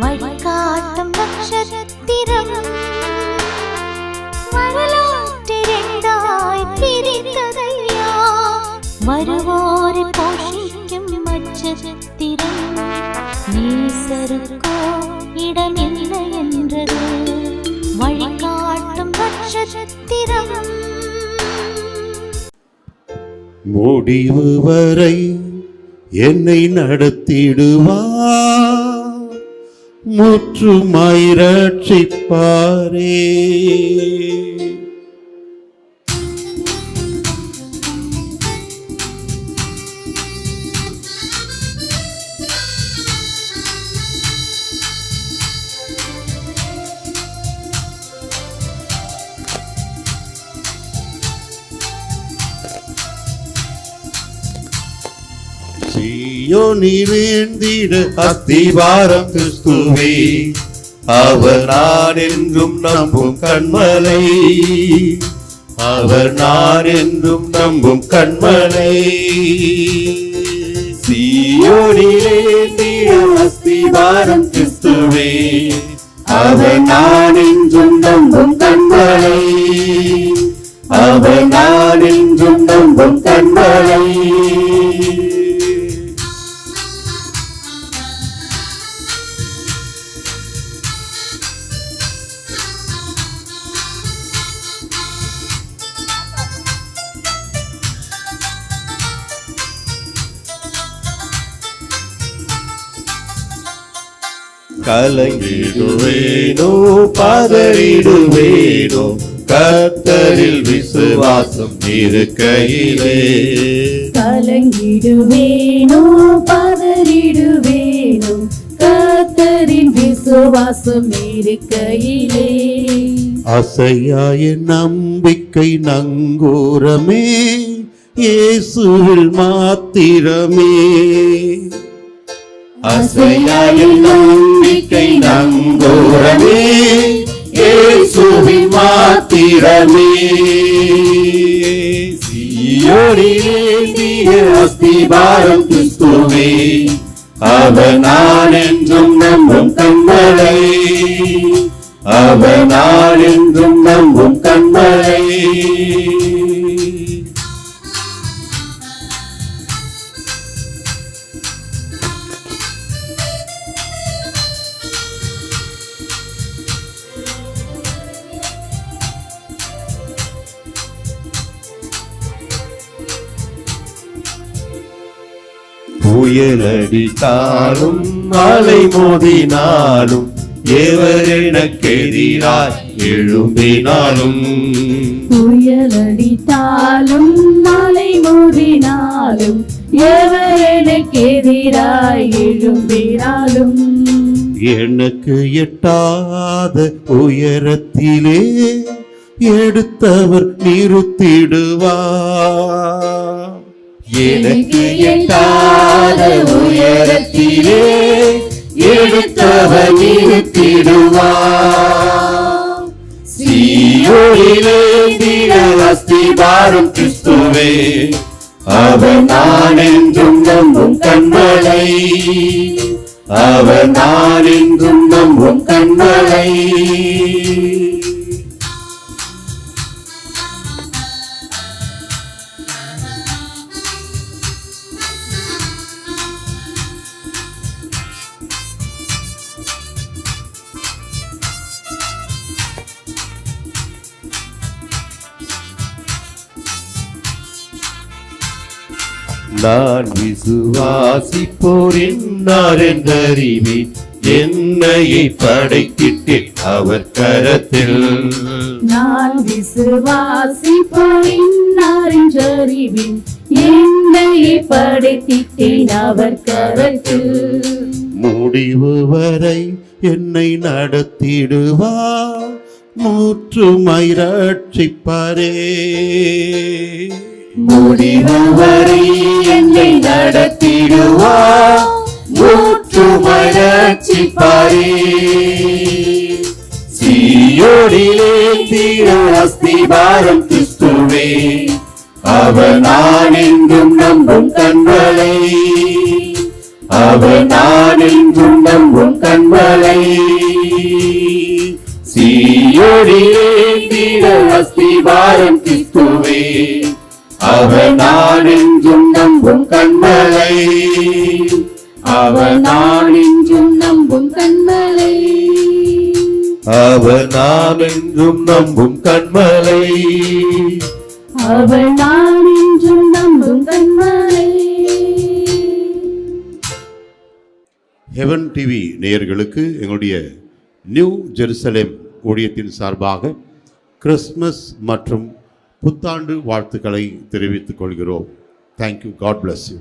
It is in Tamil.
வழிகாட்டும் நட்சத்திரம். வரலாற்றிரண்டாய் பிரிந்ததையா? வருவோரை போஷிக்கும் நட்சத்திரம். நேசருக்கோ இடமில்லை என்றது. வழிகாட்டும் நட்சத்திரம். முடிவு வரை என்னை நடத்திடுவா முற்றுமாய் ரட்சிப்பாரே சீயோனி வேந்திட அஸ்திவாரம் கிறிஸ்துவே. அவர் நான் என்றும் நம்பும் கண்மலை. அவர் நான் என்றும் நம்பும் கண்மலை. சீயோனிலே அஸ்திவாரம் கிறிஸ்துவே. அவர் நான் என்றும் நம்பும் கண்மலை. அவர் நான் என்றும் நம்பும் கண்மலை. கலங்கிடுவேனோ பதறிடுவேனோ கத்தரில் விசுவாசம் இருக்கையிலே. கலங்கிடுவேனோ பதறிடுவேனோ கத்தரின் விசுவாசம் இருக்கையிலே. அசையாய நம்பிக்கை நங்கூரமே இயேசுவில் மாத்திரமே. அசையாய நம்பிக்கை நங்கூரமே இயேசுவில் மாத்திரமே. சீயோனிலே தீய அஸ்திபாரம் கிறிஸ்துவே அவர் என்றும் நம்பும் தங்களை அவர் என்றும் புயலடித்தாலும் மலை மோதினாலும் எவர் எனக்கெதிராய் எழும்பினாலும். புயலடித்தாலும் மலை மூடினாலும் எவர் எனக்கு எதிராய் எழும்பினாலும். எனக்கு எட்டாத உயரத்திலே எடுத்தவர் நிறுத்திடுவார். எனக்கு எட்டாத உயரத்திலே எடுத்தவர் நிறுத்திடுவார். சீயோனிலே திட அஸ்திபாரம் கிறிஸ்துவே அவர் நான் என்றும் நம்பும் கண்மலை. அவர் நான் என்றும் நம்பும் கண்மலை. நான் விசுவாசிப்போர் என்னார் என்றறிவேன். என்னையை படைத்திட்டேன் அவர் கரத்தில். நான் விசுவாசிப்பறிவின் என்னை படைத்திட்டேன் அவர் கரத்தில். முடிவு வரை என்னை நடத்திடுவார் முற்றுமை ரட்சிப்பாரே. முடிவு என்னை நடத்திடுவா. நூற்று ரட்சிப்பாரே சீயோடிலே தீர அஸ்திபாரம் கிறிஸ்துவே. அவர் நான் என்றும் நம்பும் கண்களை. அவர் நான் என்றும் நம்பும் கண்களை. சீயோடிலே தீர அஸ்திபாரம் கிறிஸ்துவே. அவர் நான் என்றும் நம்பும் கண்மலை. அவர் நான் என்றும் நம்பும் கண்மலை. அவர் நான் என்றும் நம்பும் கண்மலை. அவள் நான் என்றும் நம்பும் கண்மலை. ஹெவன் டிவி நேயர்களுக்கு எங்களுடைய நியூ ஜெருசலேம் ஊழியத்தின் சார்பாக கிறிஸ்மஸ் மற்றும் புத்தாண்டு வாழ்த்துக்களை தெரிவித்துக் கொள்கிறோம். Thank you God bless you